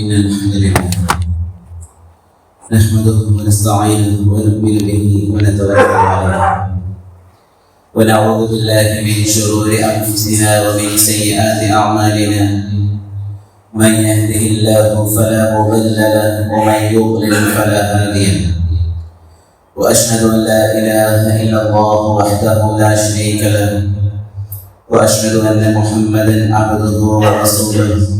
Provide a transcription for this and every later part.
إن الحمد لله نحمده ونستعينه ونؤمن به ونتوكل عليه. ونعوذ بالله من شرور أنفسنا ومن سيئات أعمالنا. من يهده الله فلا مضل له ومن يضلل فلا هادي له. وأشهد أن لا إله إلا الله وحده لا شريك له. وأشهد أن محمدا عبده ورسوله.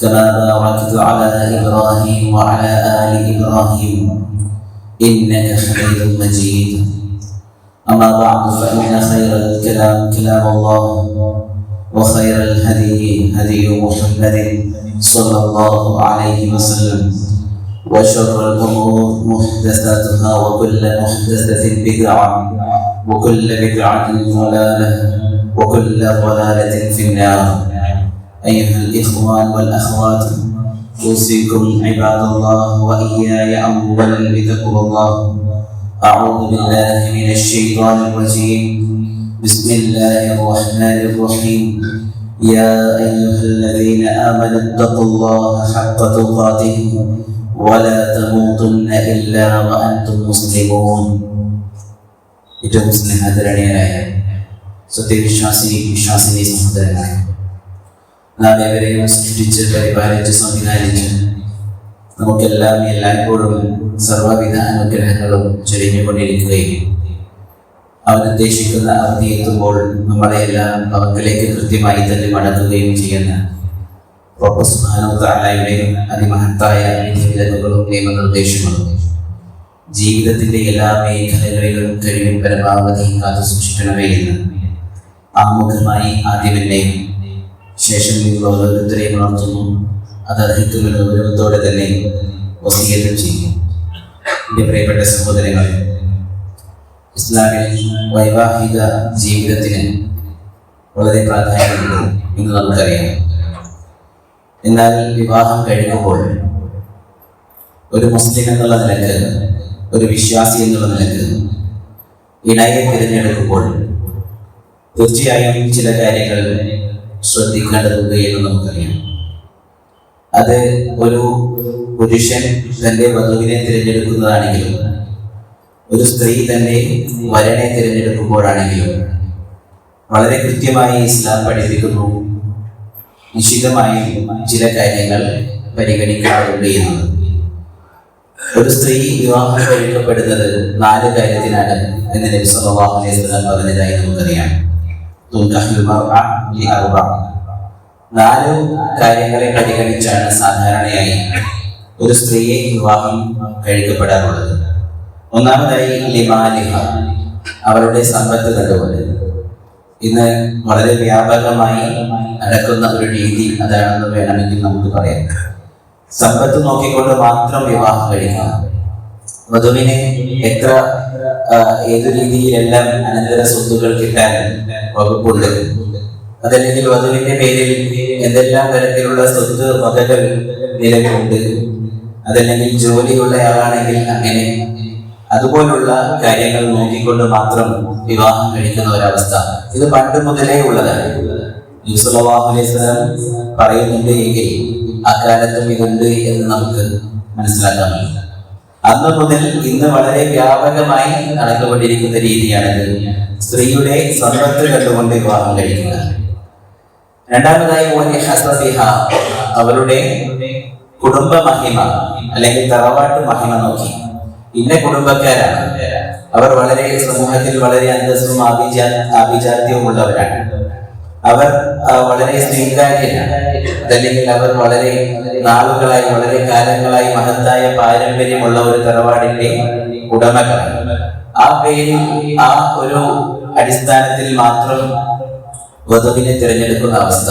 كما باركت على إبراهيم وعلى آل إبراهيم إنك حميد مجيد. أما بعد فإن خير الكلام كلام الله وخير الهدي هدي محمد صلى الله عليه وسلم وشر الأمور محدثاتها وكل محدثة بدعة وكل بدعة ضلالة وكل ضلالة في النار. أيها الإخوان والأخوات أوصيكم عباد الله وإياي أولا بتقوى الله أعوذ بالله من الشيطان الرجيم بسم الله الرحمن الرحيم يا أيها الذين آمنوا اتقوا الله حق تقاته ولا تموتن إلا وأنتم مسلمون ഏറ്റവും സ്നേഹധരണീയനായ സത്യവിശ്വാസി വിശ്വാസിനി സഹോദരനായ നാം ഏവരെയും സൃഷ്ടിച്ച് പരിപാലിച്ച് സംവിധാനിച്ച് നമുക്കെല്ലാം എല്ലായ്പ്പോഴും സർവവിധ അനുഗ്രഹങ്ങളും ചൊരിഞ്ഞുകൊണ്ടിരിക്കുകയും അവൻ ഉദ്ദേശിക്കുന്ന അവധി എത്തുമ്പോൾ നമ്മളെല്ലാം അവക്കിലേക്ക് കൃത്യമായി തന്നെ മടങ്ങുകയും ചെയ്യുന്ന താലായുടെ അതിമഹത്തായ വിധിവിലക്കുകളും നിയമനിർദ്ദേശങ്ങളും ജീവിതത്തിന്റെ എല്ലാ മേഖലകളിലും കഴിവും പരമാവധി കാത്തു സൂക്ഷിക്കണമേ എന്ന് ആമുഖമായി ആദ്യം എന്നെയും ശേഷം നിങ്ങൾ ഓരോരുത്തരെയും വളർത്തുന്നു അത് അർഹിക്കുന്ന ഗൗരവത്തോടെ തന്നെ വസീയത്തും ചെയ്യും. എന്റെ പ്രിയപ്പെട്ട സഹോദരങ്ങൾ ഇസ്ലാമിൽ വൈവാഹിക ജീവിതത്തിന് വളരെ പ്രാധാന്യമുണ്ട് എന്ന് നമുക്കറിയാം. എന്നാൽ വിവാഹം കഴിയുമ്പോൾ ഒരു മുസ്ലിം എന്നുള്ള നിലയ്ക്ക് ഒരു വിശ്വാസി എന്നുള്ള നിലയ്ക്ക് ഇണയെ തിരഞ്ഞെടുക്കുമ്പോൾ തീർച്ചയായും ചില കാര്യങ്ങൾ ശ്രദ്ധിക്കേണ്ടതുണ്ട് എന്ന് നമുക്കറിയാം. അത് ഒരു പുരുഷൻ തന്റെ വധുവിനെ തിരഞ്ഞെടുക്കുന്നതാണെങ്കിലും ഒരു സ്ത്രീ തന്നെ വരനെ തിരഞ്ഞെടുക്കുമ്പോഴാണെങ്കിലും വളരെ കൃത്യമായി ഇസ്ലാം പഠിപ്പിക്കുന്നു. നിശ്ചിതമായി ചില കാര്യങ്ങൾ പരിഗണിക്കാറുണ്ട് എന്നത്. ഒരു സ്ത്രീ വിവാഹം കഴിക്കപ്പെടുന്നത് നാല് കാര്യത്തിനാണ് എന്ന് നബി സല്ലല്ലാഹു അലൈഹി പറഞ്ഞതായി നമുക്കറിയാം. നാല് കാര്യങ്ങളെ പരിഗണിച്ചാണ് സാധാരണയായി ഒരു സ്ത്രീയെ വിവാഹം കഴിക്കപ്പെടാറുള്ളത്. ഒന്നാമതായി ലിമാലിഹ അവരുടെ സമ്പത്ത് കണ്ടുകൊണ്ട്. ഇന്ന് വളരെ വ്യാപകമായി നടക്കുന്ന ഒരു രീതി അതാണെന്ന് വേണമെങ്കിൽ നമുക്ക് പറയാം. സമ്പത്ത് നോക്കിക്കൊണ്ട് മാത്രം വിവാഹം കഴിക്കുക. വധുവിനെ എത്ര ഏതു രീതിയിലെല്ലാം അനന്തര സ്വത്തുക്കൾ കിട്ടാൻ വകുപ്പുണ്ട്. അതല്ലെങ്കിൽ വധുവിന്റെ പേരിൽ എന്തെല്ലാം തരത്തിലുള്ള സ്വത്ത് വകകൾ നിലവിലുണ്ട്. അതല്ലെങ്കിൽ ജോലിയുള്ളയാളാണെങ്കിൽ അങ്ങനെ. അതുപോലുള്ള കാര്യങ്ങൾ നോക്കിക്കൊണ്ട് മാത്രം വിവാഹം കഴിക്കുന്ന ഒരവസ്ഥ. ഇത് പണ്ട് മുതലേ ഉള്ളതാണ്. പറയുന്നുണ്ട് എങ്കിൽ അക്കാലത്തും ഇതുണ്ട് എന്ന് നമുക്ക് മനസ്സിലാക്കാമല്ലോ അന്ന് മുതൽ ഇന്ന് വളരെ വ്യാപകമായി നടന്നുകൊണ്ടിരിക്കുന്ന രീതിയാണിത്. സ്ത്രീയുടെ സമ്പത്ത് കണ്ടുകൊണ്ട് വിവാഹം കഴിക്കുക. രണ്ടാമതായി അവരുടെ കുടുംബ മഹിമ അല്ലെങ്കിൽ തറവാട്ട് മഹിമ നോക്കി. ഇന്ന കുടുംബക്കാരാണ്. അവർ വളരെ സമൂഹത്തിൽ വളരെ അന്തസ്സും ആഭിജാ ആഭിജാത്യവുമുള്ളവരാണ്. അവർ വളരെ സ്വീകാര്യനാണ് അതല്ലെങ്കിൽ അവർ വളരെ നാളുകളായി വളരെ കാലങ്ങളായി മഹത്തായ പാരമ്പര്യമുള്ള ഒരു തറവാടിന്റെ ഉടമകളാണ്. ആ പേരിൽ ആ ഒരു അടിസ്ഥാനത്തിൽ മാത്രം വധുവിനെ തിരഞ്ഞെടുക്കുന്ന അവസ്ഥ.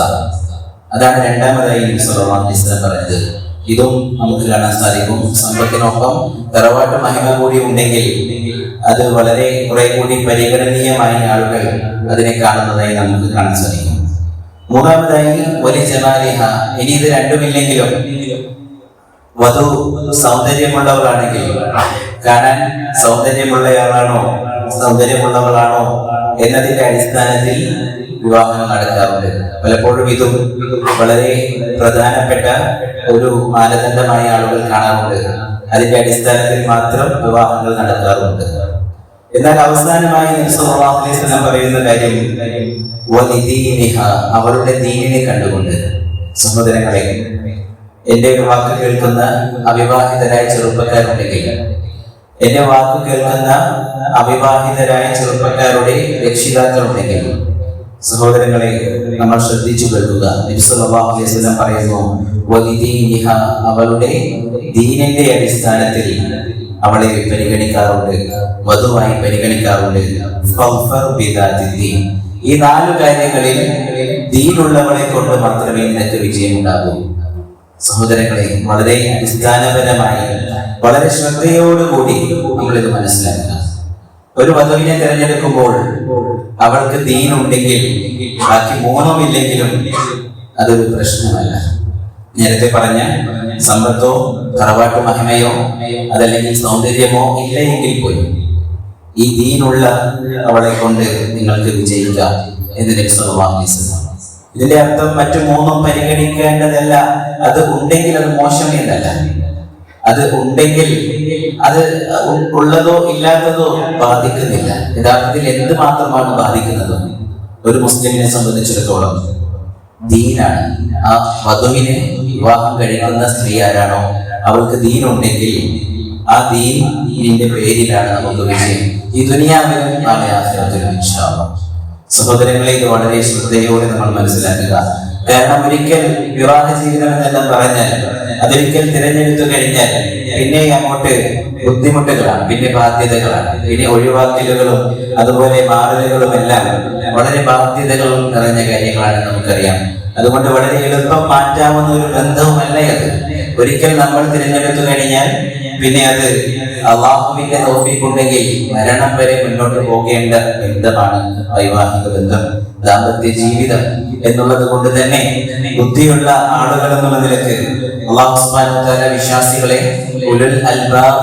അതാണ് രണ്ടാമതായി അലൈഹി പറഞ്ഞത്. ഇതും നമുക്ക് കാണാൻ സാധിക്കും. സമ്പത്തിനൊപ്പം തറവാട്ട് മഹിമ കൂടി ഉണ്ടെങ്കിൽ അത് വളരെ കുറെ കൂടി പരിഗണനീയമായി ആളുകൾ അതിനെ കാണുന്നതായി നമുക്ക് കാണാൻ സാധിക്കും. മൂന്നാമതായി വലിയ ജമാലിഹ. ഇനി ഇത് രണ്ടുമില്ലെങ്കിലും വധു സൗന്ദര്യമുള്ളവളാണെങ്കിൽ കാണാൻ സൗന്ദര്യമുള്ളയാളാണോ സൗന്ദര്യമുള്ളവളാണോ എന്നതിന്റെ അടിസ്ഥാനത്തിൽ വിവാഹം നടക്കാറുണ്ട്. പലപ്പോഴും ഇതും വളരെ പ്രധാനപ്പെട്ട ഒരു മാനദണ്ഡമായി ആളുകൾ കാണാറുണ്ട്. അതിന്റെ അടിസ്ഥാനത്തിൽ മാത്രം വിവാഹങ്ങൾ നടക്കാറുണ്ട്. എന്നാൽ അവസാനമായി പറയുന്ന കാര്യം അവരുടെ ദീനിനെ കണ്ടുകൊണ്ട് സഹോദരങ്ങളെ എന്റെ വാക്ക് കേൾക്കുന്ന അവിവാഹിതരായ ചെറുപ്പക്കാരുണ്ടെങ്കിൽ എന്റെ വാക്ക് കേൾക്കുന്ന അവിവാഹിതരായ ചെറുപ്പക്കാരുടെ രക്ഷിതാക്കളുണ്ടെങ്കിൽ സഹോദരങ്ങളെ നമ്മൾ ശ്രദ്ധിച്ചു കേൾക്കുക. നബി സല്ലല്ലാഹു അലൈഹി വസല്ലം പറയുന്നു അവളുടെ ദീനിന്റെ അടിസ്ഥാനത്തിൽ അവളെ പരിഗണിക്കാറുണ്ട്. വധുവായി പരിഗണിക്കാറുണ്ട്. ഈ നാലു കാര്യങ്ങളിൽ ദീനുള്ളവളെ കൊണ്ട് മാത്രമേ നിനക്ക് വിജയമുണ്ടാകൂ. സഹോദരങ്ങളെ വളരെ അടിസ്ഥാനപരമായി വളരെ ശ്രദ്ധയോടുകൂടി നമ്മളിത് മനസ്സിലാക്കുക. ഒരു വധുവിനെ തിരഞ്ഞെടുക്കുമ്പോൾ അവൾക്ക് ദീനുണ്ടെങ്കിൽ ബാക്കി മൂന്നുമില്ലെങ്കിലും അതൊരു പ്രശ്നമല്ല. നേരത്തെ പറഞ്ഞ സമ്പത്തോ തറവാട്ട് മഹിമയോ അതല്ലെങ്കിൽ സൗന്ദര്യമോ ഇല്ല എങ്കിൽ പോലും ഈ ദീനുള്ള അവളെ കൊണ്ട് നിങ്ങൾക്ക് വിജയിക്കാം എന്ന് വസല്ലം. ഇതിന്റെ അർത്ഥം മറ്റു മൂന്നും പരിഗണിക്കേണ്ടതല്ല. അത് ഉണ്ടെങ്കിൽ അത് മോശം അത് ഉണ്ടെങ്കിൽ അത് ഉള്ളതോ ഇല്ലാത്തതോ ബാധിക്കുന്നില്ല. യഥാർത്ഥത്തിൽ എന്ത് മാത്രമാണ് ബാധിക്കുന്നത്? ഒരു മുസ്ലിമിനെ സംബന്ധിച്ചിടത്തോളം ദീനാണ്. ആ വധുവിനെ വിവാഹം കഴിക്കുന്ന സ്ത്രീ ആരാണോ? അവൾക്ക് ദീനുണ്ടെങ്കിൽ ആ ദീൻ ദീനിന്റെ പേരിലാണ് നമുക്ക് വിജയം. ഈ ദുനിയാവിലും. സഹോദരങ്ങളെ ഇത് വളരെ ശ്രദ്ധയോടെ നമ്മൾ മനസ്സിലാക്കുക. കാരണം ഒരിക്കൽ വിവാഹ ജീവിതം എന്നെല്ലാം പറഞ്ഞാൽ അതൊരിക്കൽ തിരഞ്ഞെടുത്തു കഴിഞ്ഞാൽ പിന്നെ അങ്ങോട്ട് ബുദ്ധിമുട്ടുകളാണ് പിന്നെ ബാധ്യതകളാണ് പിന്നെ ഒഴിവാക്കലുകളും അതുപോലെ മാറലുകളും എല്ലാം വളരെ ബാധ്യതകളും നിറഞ്ഞ കാര്യങ്ങളാണ് നമുക്കറിയാം. അതുകൊണ്ട് വളരെ എളുപ്പം മാറ്റാവുന്ന ഒരു ബന്ധവുമല്ല അത്. ഒരിക്കൽ നമ്മൾ തിരഞ്ഞെടുത്തു കഴിഞ്ഞാൽ പിന്നെ അത് അള്ളാഹുവിന്റെ തോപ്പിക്കുണ്ടെങ്കിൽ മരണം വരെ മുന്നോട്ട് പോകേണ്ട ബന്ധമാണ് വൈവാഹിക ബന്ധം. ദാമ്പത്യ ജീവിതം എന്നുള്ളത് കൊണ്ട് തന്നെ ബുദ്ധിയുള്ള ആളുകൾ എന്നുള്ള നിലയ്ക്ക് അള്ളാഹുസ്മാനത്താല വിശ്വാസികളെ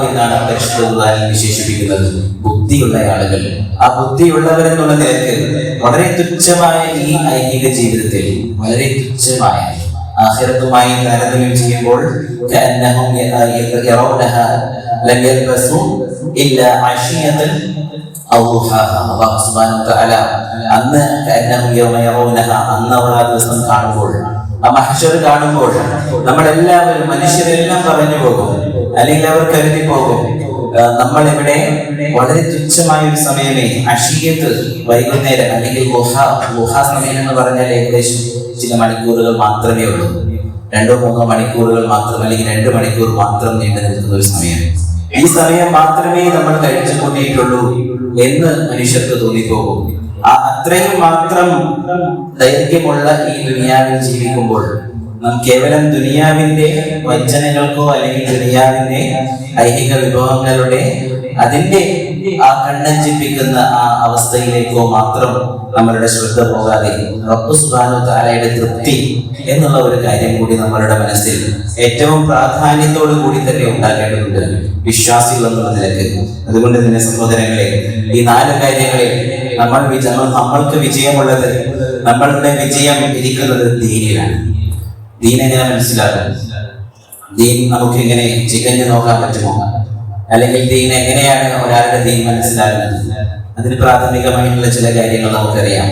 എന്നാണ് പരിശുദ്ധ വിശേഷിപ്പിക്കുന്നത്. ബുദ്ധിയുള്ള ആളുകൾ. ആ ബുദ്ധിയുള്ളവർ എന്നുള്ള നിലയ്ക്ക് വളരെ തുച്ഛമായ ഈ ഐഹിക ജീവിതത്തിൽ വളരെ തുച്ഛമായ ആഖിറത്തുമായി താരതമ്യം ചെയ്യുമ്പോൾ അന്ന് അന്ന് അവർ ആ ദിവസം കാണുമ്പോൾ ആ മഹഷർ കാണുമ്പോൾ നമ്മളെല്ലാവരും മനുഷ്യരെല്ലാം പറഞ്ഞു പോകും. അല്ലെങ്കിൽ അവർ കരുതി പോകും. ആ, നമ്മളിവിടെ വളരെ തുച്ഛമായ ഒരു സമയമേ അഷിയത്ത് വൈകുന്നേരം അല്ലെങ്കിൽ ഗുഹ ഗുഹ സമയം എന്ന് പറഞ്ഞാൽ ഏകദേശം ചില മണിക്കൂറുകൾ മാത്രമേ ഉള്ളൂ. രണ്ടോ മൂന്നോ മണിക്കൂറുകൾ മാത്രം അല്ലെങ്കിൽ രണ്ട് മണിക്കൂർ മാത്രം നീണ്ടു നിൽക്കുന്ന ഒരു സമയം. ഈ സമയം മാത്രമേ നമ്മൾ കഴിച്ചു കൂട്ടിയിട്ടുള്ളൂ എന്ന് മനുഷ്യർക്ക് തോന്നിപ്പോകും. അത്രയും മാത്രം ദൈർഘ്യമുള്ള ഈ ദുനിയാവിൽ ജീവിക്കുമ്പോൾ നാം കേവലം ദുനിയാവിന്റെ വഞ്ചനകൾക്കോ അല്ലെങ്കിൽ ദുനിയാവിന്റെ ഐഹിക വിഭവങ്ങളുടെ അതിന്റെ ആ കണ്ണഞ്ചിപ്പിക്കുന്ന ആ അവസ്ഥയിലേക്കോ മാത്രം നമ്മളുടെ ശ്രദ്ധ പോകാതെ റപ്പു സുബാനു താരയുടെ തൃപ്തി എന്നുള്ള ഒരു കാര്യം കൂടി നമ്മളുടെ മനസ്സിൽ ഏറ്റവും പ്രാധാന്യത്തോടു കൂടി തന്നെ ഉണ്ടാക്കേണ്ടതുണ്ട്. വിശ്വാസികൾ എന്നുള്ള നിലയ്ക്ക്. അതുകൊണ്ട് തന്നെ സഹോദരങ്ങളെ ഈ നാല് കാര്യങ്ങളെ നമ്മൾ- നമ്മൾക്ക് വിജയമുള്ളത് നമ്മളുടെ വിജയം ഇരിക്കുന്നത് ദീനിലാണ്. ദീൻ എങ്ങനെ മനസ്സിലാക്കാം? ദീൻ നമുക്ക് എങ്ങനെ ചികഞ്ഞു നോക്കാൻ പറ്റുമോ? അല്ലെങ്കിൽ ദീൻ എങ്ങനെയാണ് ഒരാളുടെ ദീൻ മനസ്സിലാകുന്നത് അതിന് പ്രാഥമികമായിട്ടുള്ള ചില കാര്യങ്ങൾ നമുക്കറിയാം.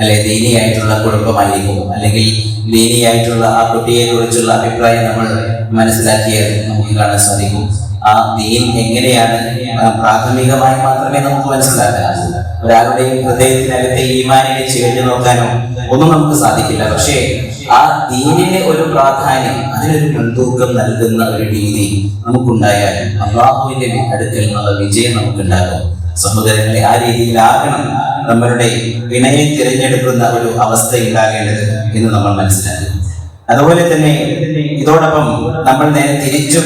അല്ലെ ദീനിയായിട്ടുള്ള കുടുംബമായിരിക്കും. അല്ലെങ്കിൽ ദീനിയായിട്ടുള്ള ആ കുട്ടിയെ കുറിച്ചുള്ള അഭിപ്രായം നമ്മൾ മനസ്സിലാക്കിയാൽ നമുക്ക് കാണാൻ സാധിക്കും. ആ ദീൻ എങ്ങനെയാണ് പ്രാഥമികമായി മാത്രമേ നമുക്ക് മനസ്സിലാക്കാൻ ഒരാളുടെയും ഹൃദയത്തിനകത്തെ ഈമാനിനെ ചികഞ്ഞു നോക്കാനോ ഒന്നും നമുക്ക് സാധിക്കില്ല. പക്ഷേ ആ ദീനിന് ഒരു പ്രാധാന്യം അതിനൊരു മുൻതൂക്കം നൽകുന്ന ഒരു രീതി നമുക്കുണ്ടായാൽ അള്ളാഹുവിന്റെ അടുക്കൽ നിന്നുള്ള വിജയം നമുക്കുണ്ടാകും. സഹോദരങ്ങളെ ആ രീതിയിലാകണം നമ്മളുടെ വിനയം തിരഞ്ഞെടുക്കുന്ന ഒരു അവസ്ഥ ഉണ്ടാകേണ്ടത് എന്ന് നമ്മൾ മനസ്സിലാക്കി. അതുപോലെ തന്നെ ഇതോടൊപ്പം നമ്മൾ നേരെ തിരിച്ചും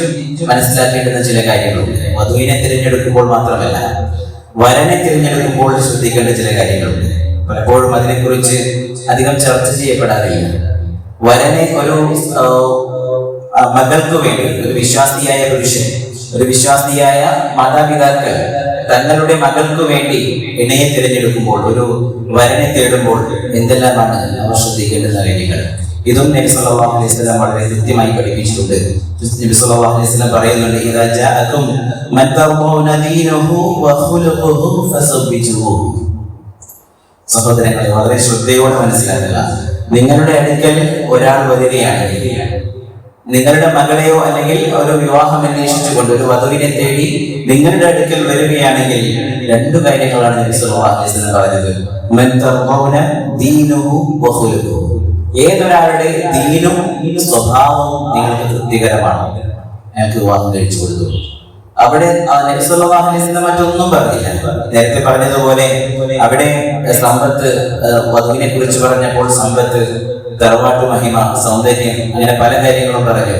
മനസ്സിലാക്കേണ്ടുന്ന ചില കാര്യങ്ങളുണ്ട്. വധുവിനെ തിരഞ്ഞെടുക്കുമ്പോൾ മാത്രമല്ല വരനെ തിരഞ്ഞെടുക്കുമ്പോൾ ശ്രദ്ധിക്കേണ്ട ചില കാര്യങ്ങളുണ്ട്. പലപ്പോഴും അതിനെക്കുറിച്ച് അധികം ചർച്ച ചെയ്യപ്പെടാറില്ല. വരനെ ഒരു മകൾക്ക് വേണ്ടി ഒരു വിശ്വാസിയായ പുരുഷൻ ഒരു വിശ്വാസിയായ മാതാപിതാക്കൾ തങ്ങളുടെ മകൾക്ക് വേണ്ടി ഇണയെ തിരഞ്ഞെടുക്കുമ്പോൾ ഒരു വരനെ തേടുമ്പോൾ എന്തെല്ലാമാണ് അവർ ശ്രദ്ധിക്കേണ്ടുന്ന കാര്യങ്ങൾ ഇതും നബി സല്ലല്ലാഹു അലൈഹി വസല്ലം വളരെ കൃത്യമായി പഠിപ്പിച്ചിട്ടുണ്ട്. നബി സല്ലല്ലാഹു അലൈഹി വസല്ലം പറയുന്നുണ്ട് ഇദാ ജാഅകും മൻ തർദൗന ദീനഹു വ ഖുലുഖുഹു ഫസബ്ബിജുഹു സഹോദരങ്ങളെ വളരെ ശ്രദ്ധയോടെ മനസ്സിലാക്കുക. നിങ്ങളുടെ അടുക്കൽ ഒരാൾ വരികയാണെങ്കിൽ നിങ്ങളുടെ മകളെയോ അല്ലെങ്കിൽ ഒരു വിവാഹം അന്വേഷിച്ചുകൊണ്ട് ഒരു വധുവിനെ തേടി നിങ്ങളുടെ അടുക്കൽ വരികയാണെങ്കിൽ രണ്ടു കാര്യങ്ങളാണ് പറഞ്ഞത്. ഏതൊരാളുടെ ദീനും സ്വഭാവവും നിങ്ങൾക്ക് തൃപ്തികരമാണ്. അയാൾക്ക് വിവാഹം കഴിച്ചു കൊടുത്തു. അവിടെ മറ്റൊന്നും പറഞ്ഞില്ല. നേരത്തെ പറഞ്ഞതുപോലെ അവിടെ സമ്പത്ത് വധുവിനെ കുറിച്ച് പറഞ്ഞപ്പോൾ സമ്പത്ത് തറവാട്ട് മഹിമ സൗന്ദര്യം അങ്ങനെ പല കാര്യങ്ങളും പറഞ്ഞു.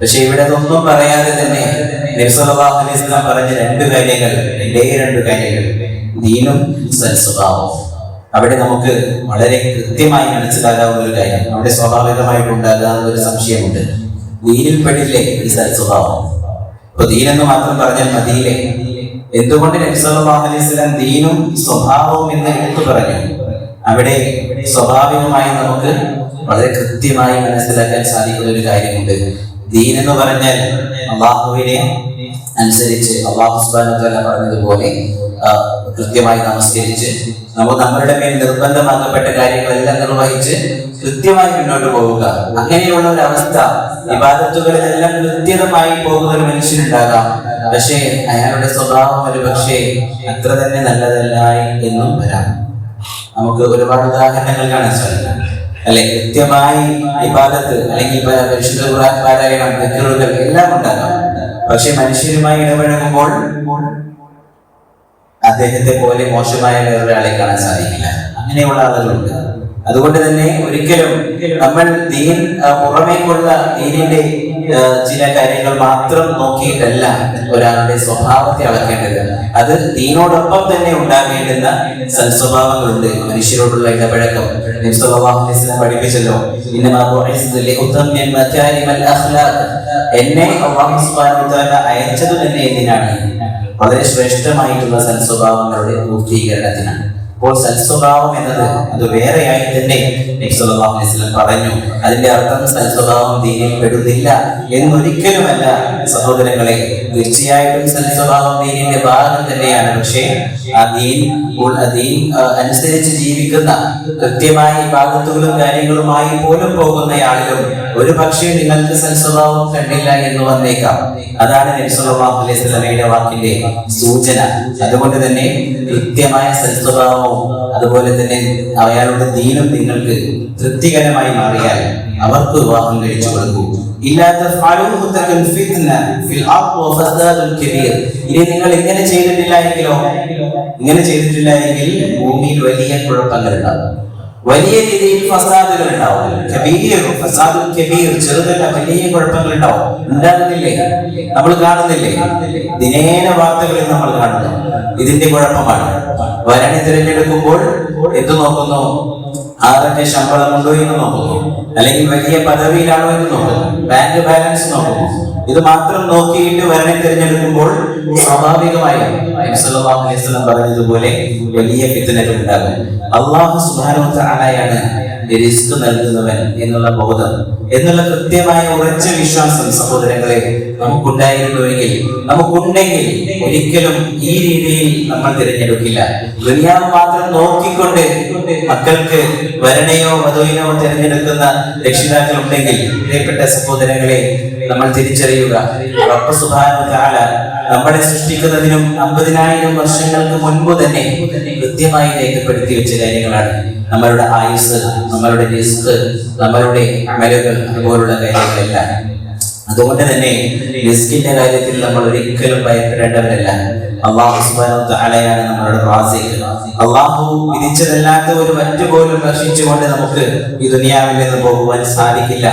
പക്ഷെ ഇവിടെ ഒന്നും പറയാതെ തന്നെ നബി സല്ലല്ലാഹു അലൈഹി വസല്ലം പറഞ്ഞ രണ്ട് കാര്യങ്ങൾ രണ്ടേ രണ്ട് കാര്യങ്ങൾ ദീനും സൽസ്വഭാവവും അവിടെ നമുക്ക് വളരെ കൃത്യമായി മനസ്സിലാകാവുന്ന ഒരു കാര്യം അവിടെ സ്വാഭാവികമായിട്ട് ഉണ്ടാകാവുന്ന ഒരു സംശയമുണ്ട്. ദീനിൽ ഈ സൽസ്വഭാവം അപ്പൊ ദീനെന്ന് മാത്രം പറഞ്ഞാൽ മതിയില്ലേ? എന്തുകൊണ്ട് നബി സല്ലല്ലാഹു അലൈഹി ദീനും സ്വഭാവവും എന്ന് എടുത്തു പറഞ്ഞു? അവിടെ സ്വാഭാവികമായി നമുക്ക് വളരെ കൃത്യമായി മനസ്സിലാക്കാൻ സാധിക്കുന്ന ഒരു കാര്യമുണ്ട്. ദീൻ എന്ന് പറഞ്ഞാൽ അള്ളാഹുവിനെ അനുസരിച്ച് അള്ളാഹു വ പറഞ്ഞതുപോലെ കൃത്യമായി നമസ്കരിച്ച് നമുക്ക് നമ്മളുടെ മേൽ നിർബന്ധമാക്കപ്പെട്ട കാര്യങ്ങളെല്ലാം നിർവഹിച്ച് കൃത്യമായി മുന്നോട്ട് പോവുക. അങ്ങനെയുള്ള ഒരു അവസ്ഥ വിവാദത്തുകളിലെല്ലാം കൃത്യമായി പോകുന്ന ഒരു മനുഷ്യനുണ്ടാകാം. പക്ഷേ അയാളുടെ സ്വഭാവം ഒരു പക്ഷേ അത്ര തന്നെ നല്ലതല്ല എന്നും വരാം. നമുക്ക് ഒരുപാട് ഉദാഹരണങ്ങൾ കാണാൻ സാധിക്കാം. അല്ലെ? കൃത്യമായി വിവാദത്ത് അല്ലെങ്കിൽ പരിശുദ്ധ ഖുർആൻ പാരായണം എല്ലാം ഉണ്ടാകാം. പക്ഷെ മനുഷ്യരുമായി ഇടപഴകുമ്പോൾ അദ്ദേഹത്തെ പോലെ മോശമായ വേറൊരാളെ കാണാൻ സാധിക്കില്ല. അങ്ങനെയുള്ള ആളുകളുണ്ട്. അതുകൊണ്ട് തന്നെ ഒരിക്കലും നമ്മൾ ദീൻ പുറമേക്കുള്ള ദീനിന്റെ ചില കാര്യങ്ങൾ മാത്രം നോക്കിയിട്ടല്ല ഒരാളുടെ സ്വഭാവത്തെ അളക്കേണ്ടത്. അത് ദീനോടൊപ്പം തന്നെ ഉണ്ടാകേണ്ടുന്ന സൽസ്വഭാവങ്ങളുണ്ട്. മനുഷ്യരോടുള്ള ഇടപഴക്കം. പഠിപ്പിച്ചല്ലോ എന്നെ അയച്ചത് തന്നെ എന്തിനാണ്? വളരെ ശ്രേഷ്ഠമായിട്ടുള്ള സൽസ്വഭാവങ്ങളുടെ പൂർത്തീകരണത്തിനാണ്. അപ്പോൾ സൽസ്വഭാവം എന്നത് അത് വേറെയായി തന്നെ നബി സല്ലല്ലാഹു അലൈഹി പറഞ്ഞു. അതിന്റെ അർത്ഥം സൽസ്വഭാവം ദീനിൽ പെടുന്നില്ല എന്നൊരിക്കലുമല്ല സഹോദരങ്ങളെ. തീർച്ചയായിട്ടും സൽസ്വഭാവം ദീനിന്റെ ഭാഗം തന്നെയാണ്. പക്ഷേ ആ ദീൻ ദീൻ അനുസരിച്ച് ജീവിക്കുന്ന കൃത്യമായി ഭാഗത്തുകളും കാര്യങ്ങളുമായി പോലും പോകുന്ന ആളിലും ഒരു പക്ഷേ നിങ്ങൾക്ക് സൽസ്വഭാവം കണ്ടില്ല എന്ന് വന്നേക്കാം. അതാണ് നബി സല്ലല്ലാഹു അലൈഹി വാക്കിന്റെ സൂചന. അതുകൊണ്ട് തന്നെ കൃത്യമായ സൽസ്വഭാവവും അതുപോലെ തന്നെ അയാളുടെ ദീനും നിങ്ങൾക്ക് തൃപ്തികരമായി മാറിയാൽ അവർക്ക് വിവാഹം കഴിച്ചു കൊടുക്കൂ. ഫിത്ന ഫിൽ കബീർ നിങ്ങൾ ഇങ്ങനെ ചെയ്തിട്ടില്ല എങ്കിലോ ഇങ്ങനെ ചെയ്തിട്ടില്ല എങ്കിൽ ഭൂമിയിൽ വലിയ കുഴപ്പങ്ങൾ ഉണ്ടാകും. വലിയ രീതിയിൽ ഫസാദുകൾ ഉണ്ടാവും. കബീർ ഫസാദുൽ കബീർ ചെറുതല്ല വലിയ കുഴപ്പങ്ങൾ ഉണ്ടാവും. ഉണ്ടാകുന്നില്ലേ? നമ്മൾ കാണുന്നില്ലേ? ദിനേന വാർത്തകളിൽ നമ്മൾ കാണുന്നു. ഇതിന്റെ കുഴപ്പമാണ്. വരണി തിരഞ്ഞെടുക്കുമ്പോൾ എന്തു നോക്കുന്നു? ആരുടെ ശമ്പളമുണ്ടോ എന്ന് നോക്കുന്നു. അല്ലെങ്കിൽ വലിയ പദവിയിലാണോ എന്ന് നോക്കുന്നു. ബാങ്ക് ബാലൻസ് നോക്കുന്നു. ഇത് മാത്രം നോക്കിയിട്ട് വരണി തിരഞ്ഞെടുക്കുമ്പോൾ സ്വാഭാവികമായും പറഞ്ഞതുപോലെ വലിയ ഫിത്തനകൾ ഉണ്ടാകും. അള്ളാഹു തആലയാണ് റിസ്ക് നൽകുന്നവൻ എന്നുള്ള ബോധം എന്നുള്ള കൃത്യമായ ഉറച്ച വിശ്വാസം സഹോദരങ്ങളെ നമുക്കുണ്ടായിരുന്നുവെങ്കിൽ നമുക്കുണ്ടെങ്കിൽ ഒരിക്കലും ഈ രീതിയിൽ നമ്മൾ തിരഞ്ഞെടുക്കില്ല. ദുനിയാവ് മാത്രം നോക്കിക്കൊണ്ട് മക്കൾക്ക് വരണയോ വധുവിനോ തിരഞ്ഞെടുക്കുന്ന രക്ഷിതാക്കൾ ഉണ്ടെങ്കിൽ പ്രിയപ്പെട്ട സഹോദരങ്ങളെ നമ്മൾ തിരിച്ചറിയുക റബ്ബ് നമ്മളെ സൃഷ്ടിക്കുന്നതിനും അമ്പതിനായിരം വർഷങ്ങൾക്ക് മുൻപ് തന്നെ കൃത്യമായി രേഖപ്പെടുത്തി വെച്ച കാര്യങ്ങളാണ്. നമ്മളുടെ ആയുസ് നമ്മളുടെ റിസ്ക് നമ്മളുടെ അമലുകൾ അതുപോലുള്ള കാര്യങ്ങളെല്ലാം. അതുകൊണ്ട് തന്നെ റിസ്കിന്റെ കാര്യത്തിൽ നമ്മൾ ഒരിക്കലും ഭയപ്പെടേണ്ടവരല്ല. അള്ളാഹു സുബ്ഹാനഹു നമ്മളുടെ റാസിഖ് അള്ളാഹു വിധിച്ചതല്ലാത്ത ഒരു മറ്റു പോലും ഭക്ഷിച്ചുകൊണ്ട് നമുക്ക് ഈ ദുനിയാവിൽ നിന്ന് പോകുവാൻ സാധിക്കില്ല.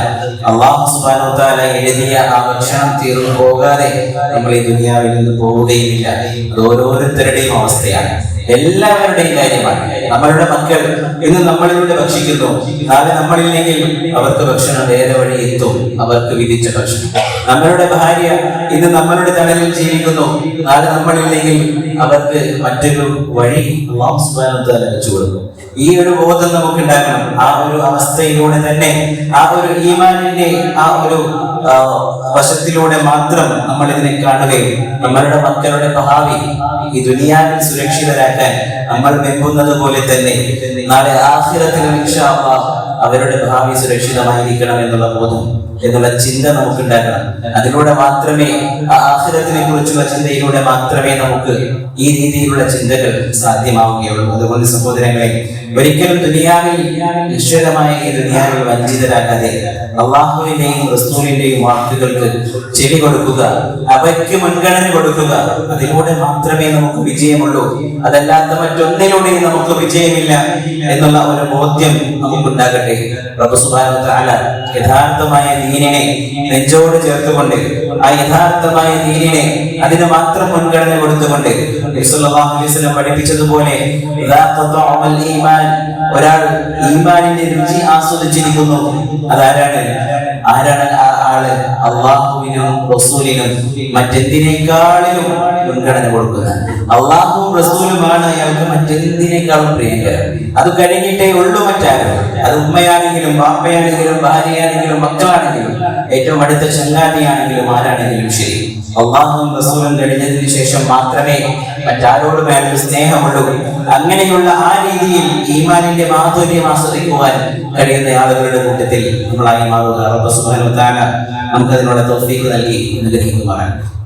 അള്ളാഹു സുബ്ഹാനഹു വ എഴുതിയ ആ ഭക്ഷണം തീർന്നു പോകാതെ നമ്മൾ ഈ ദുനിയാവിൽ നിന്ന് പോവുകയുമില്ല. അത് ഓരോരുത്തരുടെയും അവസ്ഥയാണ്. എല്ലാവരുടെയും കാര്യമാണ്. നമ്മളുടെ മക്കൾ ഇന്ന് നമ്മളിലൂടെ ഭക്ഷിക്കുന്നു. നാളെ നമ്മളില്ലെങ്കിൽ അവർക്ക് ഭക്ഷണം വേറെ വഴി എത്തും. അവർക്ക് വിധിച്ച ഭക്ഷണം. നമ്മളുടെ ഭാര്യ ഇന്ന് നമ്മളുടെ തണലിൽ ജീവിക്കുന്നു. നാളെ നമ്മളില്ലെങ്കിൽ അവർക്ക് മറ്റൊരു വഴി വെച്ചു കൊടുക്കും. ഈ ഒരു ബോധം നമുക്ക് ഉണ്ടാക്കണം ആ ഒരു അവസ്ഥയിലൂടെ തന്നെ ആ ഒരു ഈമാനിന്റെ ആ ഒരു വശത്തിലൂടെ മാത്രം നമ്മൾ ഇതിനെ കാണുകയും നമ്മളുടെ മക്കളുടെ ഭാവി ഈ ദുനിയാവിൽ സുരക്ഷിതരാക്കാൻ നമ്മൾ വെമ്പുന്നത് പോലെ തന്നെ നാളെ അല്ലാഹ് അവരുടെ ഭാവി സുരക്ഷിതമായിരിക്കണം എന്നുള്ള ബോധം. എന്നുള്ള ചിന്ത നമുക്ക് ഉണ്ടാക്കണം അതിലൂടെ മാത്രമേ ആഹ്ലത്തിനെ കുറിച്ചുള്ള ചിന്തയിലൂടെ മാത്രമേ നമുക്ക് ഈ രീതിയിലുള്ള ചിന്തകൾ സാധ്യമാവുകയുള്ളൂ. അതുകൊണ്ട് സഹോദരങ്ങളെ ഒരിക്കലും ദുനിയാവിൽ നിശ്ചിതമായ ഈ ദുനിയാവിൽ വഞ്ചിതരാകാതെ അള്ളാഹുവിന്റെയും റസൂലിന്റെയും വാക്കുകൾക്ക് ചെവി കൊടുക്കുക അവയ്ക്ക് മുൻഗണന കൊടുക്കുക അതിലൂടെ മാത്രമേ നമുക്ക് വിജയമുള്ളൂ. അതല്ലാത്ത മറ്റൊന്നിലൂടെയും നമുക്ക് വിജയമില്ല എന്നുള്ള ഒരു ബോധ്യം നമുക്കുണ്ടാകട്ടെ. വ തആല യഥാർത്ഥമായ ദീനിനെ നെഞ്ചോട് ചേർത്തുകൊണ്ട് ആ യഥാർത്ഥമായ ദീനിനെ അതിന് മാത്രം മുൻഗണന കൊടുത്തുകൊണ്ട് പഠിപ്പിച്ചതുപോലെ ഒരാൾ ഈമാനിന്റെ രുചി ആസ്വദിച്ചിരിക്കുന്നു. അതാരാണ്? ആരാണ് ആ ആൾ അള്ളാഹുവിനും റസൂലിനും മറ്റെന്തിനേക്കാളിലും മുൻഗണന കൊടുക്കുന്നത്. അള്ളാഹുവും റസൂലുമാണ് അയാൾക്ക് മറ്റെന്തിനേക്കാളും പ്രിയങ്കരം അത് കഴിഞ്ഞിട്ടേ ഉള്ളൂ മറ്റാരും. അത് ഉമ്മയാണെങ്കിലും ബാപ്പയാണെങ്കിലും ഭാര്യയാണെങ്കിലും മക്കളാണെങ്കിലും ഏറ്റവും അടുത്ത ചങ്ങാതിയാണെങ്കിലും ആരാണെങ്കിലും ശരി. അള്ളാഹുവും റസൂലും കഴിഞ്ഞതിന് ശേഷം മാത്രമേ മറ്റാരോടും അയാൾക്ക് സ്നേഹമുള്ളൂ. അങ്ങനെയുള്ള ആ രീതിയിൽ ഈമാനിന്റെ മാധുര്യം ആസ്വദിക്കുവാൻ കഴിയുന്ന ആളുകളുടെ കൂട്ടത്തിൽ നമ്മളായി മാറുക. സുബ്ഹാനഹു വ തആല നമുക്കതിനുള്ള തൗഫീഖ് നൽകി. അനുഗ്രഹിക്കുമാറാണ്